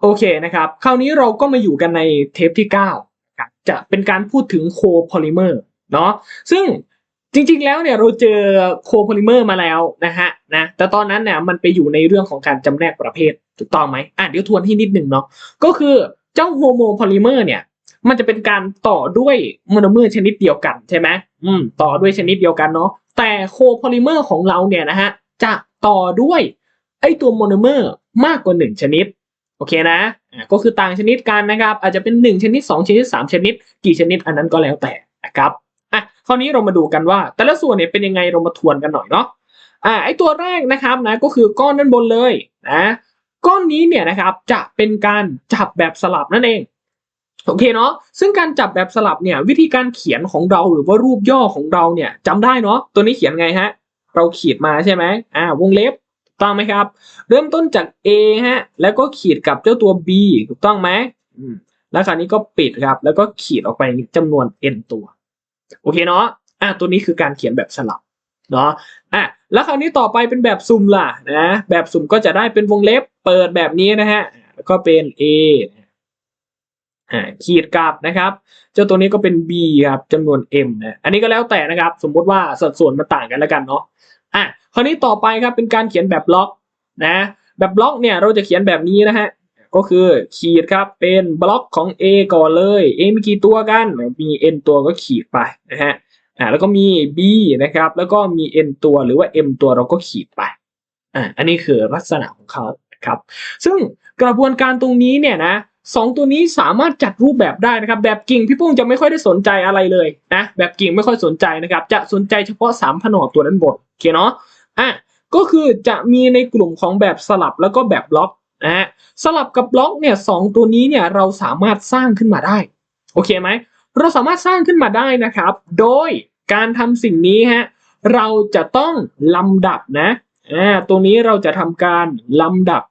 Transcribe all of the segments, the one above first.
โอเคนะครับ คราวนี้เราก็มาอยู่กันในเทปที่9ครับจะเป็นการพูดถึงโคโพลิเมอร์เนาะซึ่งจริงๆแล้วเนี่ยเราเจอโคโพลิเมอร์มาแล้วนะฮะนะแต่ตอนนั้นเนี่ยมันไปอยู่ในเรื่องของการจำแนกประเภทถูกต้องไหมอะเดี๋ยวทวนให้นิดหนึ่งเนาะก็คือเจ้าโฮโมโพลิเมอร์เนี่ยมันจะเป็นการต่อด้วยโมโนเมอร์ชนิดเดียวกันใช่ไหมอืมต่อด้วยชนิดเดียวกันเนาะแต่โคโพลิเมอร์ของเราเนี่ยนะฮะจะต่อด้วยไอตัวโมโนเมอร์มากกว่าหนึ่งชนิด โอเคนะ ก็คือต่างชนิดกันนะครับ อาจจะเป็น 1 ชนิด 2 ชนิด 3 ชนิด กี่ชนิดอันนั้นก็แล้วแต่นะครับอะคราวนี้เรามาดูกันว่า แต่ละส่วนเนี่ยเป็นยังไงเรามาทวนกันหน่อยเนาะอ่าไอตัวแรกนะครับนะก็คือก้อนด้านบนเลยนะก้อนนี้เนี่ยนะครับจะเป็นการจับแบบสลับนั่นเองโอเคเนาะซึ่งการจับแบบสลับเนี่ยวิธีการเขียนของเราหรือว่ารูปย่อของเราเนี่ยจำได้เนาะตัวนี้เขียนไงฮะเราขีดมาใช่ไหมอ่าวงเล็บ ต้องไหมครับ เริ่มต้นจาก A ฮะ แล้วก็ขีดกับเจ้าตัว B ถูกต้องไหมแล้วคราวนี้ก็ปิดครับ แล้วก็ขีดออกไปจำนวน n ตัว โอเคเนาะอะตัวนี้คือการเขียนแบบสลับเนาะอะแล้วคราวนี้ต่อไปเป็นแบบซุ่มล่ะนะแบบสุ่มก็จะได้เป็นวงเล็บเปิดแบบนี้นะฮะแล้วก็เป็น A อ่าขีดกลับนะครับ เจ้าตัวนี้ก็เป็น b ครับจำนวน m นะอันนี้ก็แล้วแต่นะครับ สมมติว่าสัดส่วนมันต่างกันแล้วกันเนาะอะคราวนี้ต่อไปครับเป็นการเขียนแบบบล็อกนะแบบบล็อกเนี่ยเราจะเขียนแบบนี้นะฮะก็คือขีดครับเป็นบล็อกของ a ก่อนเลย a มีกี่ตัวกันมี n ตัวก็ขีดไปนะฮะอ่าแล้วก็มี b นะครับแล้วก็มี n ตัวหรือว่า m ตัวเราก็ขีดไปอ่าอันนี้คือลักษณะของเขาครับ ซึ่งกระบวนการตรงนี้เนี่ยนะ สองตัวนี้สามารถจัดรูปแบบได้นะครับ แบบกิ่งพี่ปุ้งจะไม่ค่อยได้สนใจอะไรเลยนะแบบกิ่งไม่ค่อยสนใจนะครับ จะสนใจเฉพาะสามผนวกตัวด้านบนโอเคเนาะอะก็คือจะมีในกลุ่มของแบบสลับแล้วก็แบบบล็อกนะฮะสลับกับบล็อกเนี่ยสองตัวนี้เนี่ยเราสามารถสร้างขึ้นมาได้โอเคไหมเราสามารถสร้างขึ้นมาได้นะครับ โดยการทำสิ่งนี้ฮะเราจะต้องลำดับนะอ่าตรงนี้เราจะทำการลำดับ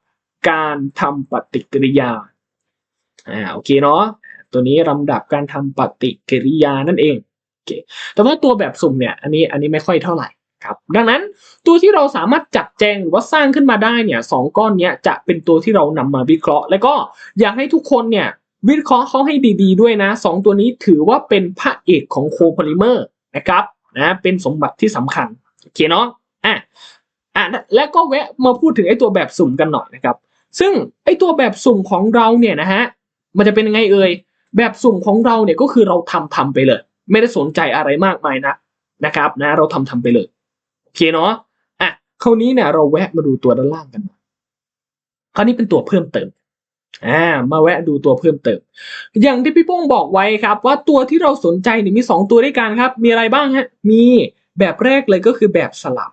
การทำปฏิกิริยา อ่าโอเคเนาะตัวนี้ลำดับการทำปฏิกิริยานั่นเองโอเคแต่ว่าตัวแบบสุ่มเนี่ยอันนี้อันนี้ไม่ค่อยเท่าไหร่ครับดังนั้นตัวที่เราสามารถจัดแจงหรือว่าสร้างขึ้นมาได้เนี่ยสองก้อนเนี้ยจะเป็นตัวที่เรานำมาวิเคราะห์ แล้วก็อยากให้ทุกคนเนี่ยวิเคราะห์เขาให้ดีๆด้วยนะสองตัวนี้ถือว่าเป็นพระเอกของโคโพลิเมอร์นะครับนะเป็นสมบัติที่สำคัญโอเคเนาะอะอะแล้วก็แวะมาพูดถึงไอ้ตัวแบบสุ่มกันหน่อยนะครับ ซึ่งไอ้ตัวแบบสุ่มของเราเนี่ยนะฮะ มันจะเป็นยังไงเอ่ยแบบสุ่มของเราเนี่ยก็คือเราทำทำไปเลย ไม่ได้สนใจอะไรมากมายนะนะครับนะเราทำทำไปเลยโอเคเนาะอะคราวนี้เนี่ยเราแวะมาดูตัวด้านล่างกันหน่อยคราวนี้เป็นตัวเพิ่มเติมอ่ามาแวะดูตัวเพิ่มเติม อย่างที่พี่โป้งบอกไว้ครับ ว่าตัวที่เราสนใจเนี่ยมีสองตัวด้วยกันครับ มีอะไรบ้างฮะมีแบบแรกเลยก็คือแบบสลับ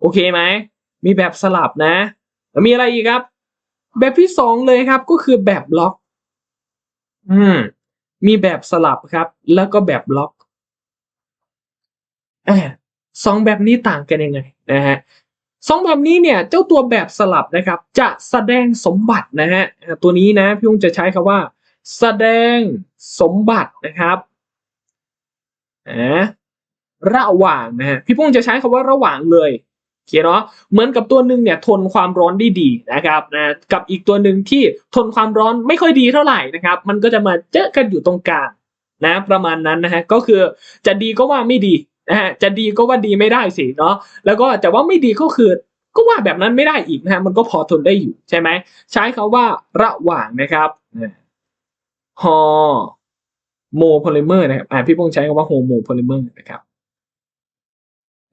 โอเคไหมมีแบบสลับนะแล้วมีอะไรอีกครับ แบบที่สองเลยครับก็คือแบบบล็อก อืม มีแบบสลับครับ แล้วก็แบบบล็อกอ่าสองแบบนี้ต่างกันยังไงนะฮะสองแบบนี้เนี่ยเจ้าตัวแบบสลับนะครับ จะแสดงสมบัตินะฮะอ่าตัวนี้นะพี่ยงจะใช้คำว่า แสดงสมบัตินะครับอ่าระหว่างนะฮะพี่พงษ์จะใช้คำว่าระหว่างเลย เคเนาะเหมือนกับตัวหนึ่งเนี่ยทนความร้อนได้ดีนะครับนะกับอีกตัวหนึ่งที่ทนความร้อนไม่ค่อยดีเท่าไหร่นะครับ มันก็จะมาเจอกันอยู่ตรงกลางนะประมาณนั้นนะฮะก็คือจะดีก็ว่าไม่ดีนะฮะจะดีก็ว่าดีไม่ได้สิเนาะแล้วก็จะว่าไม่ดีก็คือก็ว่าแบบนั้นไม่ได้อีกนะฮะมันก็พอทนได้อยู่ใช่ไหมใช้คาว่าระหว่างนะครับฮอโมโพลิเมอร์นะครับอ่าพี่พงษ์ใช้คำว่าโฮโมโพลิเมอร์นะครับ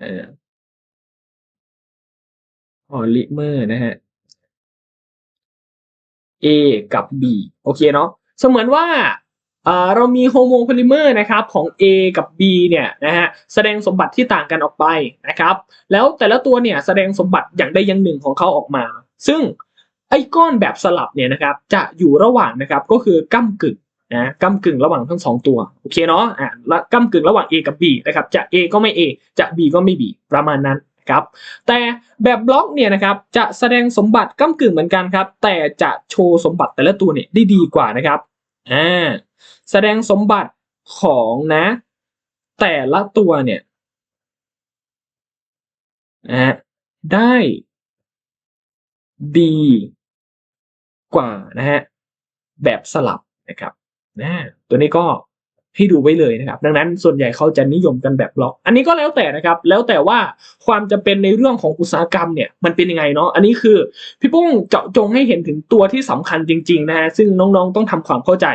เออ พอลิเมอร์นะฮะ A กับ B โอเคเนาะเสมือนว่าเรามีโฮโมโพลิเมอร์นะครับของ A กับ B เนี่ยนะฮะแสดงสมบัติที่ต่างกันออกไปนะครับ แล้วแต่ละตัวเนี่ยแสดงสมบัติอย่างใดอย่างหนึ่งของเขาออกมา ซึ่งไอ้ก้อนแบบสลับเนี่ยนะครับจะอยู่ระหว่างนะครับก็คือก้ากึ่งนะก้ากึ่งระหว่างทั้งสองตัวโอเคเนาะอ่าและก้ากึ่งระหว่าง A กับ B นะครับจะ A ก็ไม่ A จะ B ก็ไม่ B ประมาณนั้น ครับ แต่แบบบล็อกเนี่ยนะครับจะแสดงสมบัติก้ากึ่งเหมือนกันครับ แต่จะโชว์สมบัติแต่ละตัวเนี่ยได้ดีกว่านะครับอ่าแสดงสมบัติของนะ แต่ละตัวเนี่ยนะได้ ดีกว่านะฮะแบบสลับนะครับนะตัวนี้ก็ ให้ดูไว้เลยนะครับ ดังนั้นส่วนใหญ่เขาจะนิยมกันแบบบล็อก อันนี้ก็แล้วแต่นะครับ แล้วแต่ว่าความจะเป็นในเรื่องของอุตสาหกรรมเนี่ยมันเป็นยังไงเนาะ อันนี้คือพี่ปุ้งเจาะจงให้เห็นถึงตัวที่สำคัญจริงๆนะฮะซึ่งน้องๆต้องทำความเข้าใจ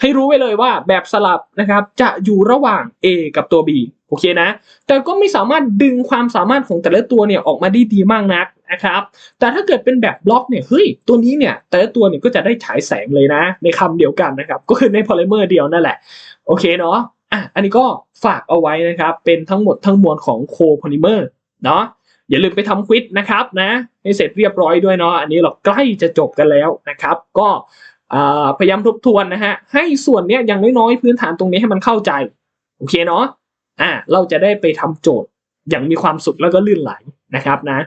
ให้รู้ไว้เลยว่าแบบสลับนะครับจะอยู่ระหว่าง A กับตัว B โอเคนะ แต่ก็ไม่สามารถดึงความสามารถของแต่ละตัวเนี่ยออกมาได้ดีมากนักนะครับ แต่ถ้าเกิดเป็นแบบบล็อกเนี่ย เฮ้ย ตัวนี้เนี่ย แต่ละตัวเนี่ยก็จะได้ฉายแสงเลยนะ ในคำเดียวกันนะครับ ก็คือในพอลิเมอร์เดียวนั่นแหละ โอเคเนาะ อะ อันนี้ก็ฝากเอาไว้นะครับ เป็นทั้งหมดทั้งมวลของโคโพลิเมอร์เนาะ อย่าลืมไปทำควิดนะครับนะให้เสร็จเรียบร้อยด้วยเนาะ อันนี้เราใกล้จะจบกันแล้วนะครับ ก็พยายามทบทวนนะฮะ ให้ส่วนเนี้ยอย่างน้อยๆพื้นฐานตรงนี้ให้มันเข้าใจ โอเคเนาะ อ่าเราจะได้ไปทำโจทย์อย่างมีความสุขแล้วก็ลื่นไหลนะครับนะ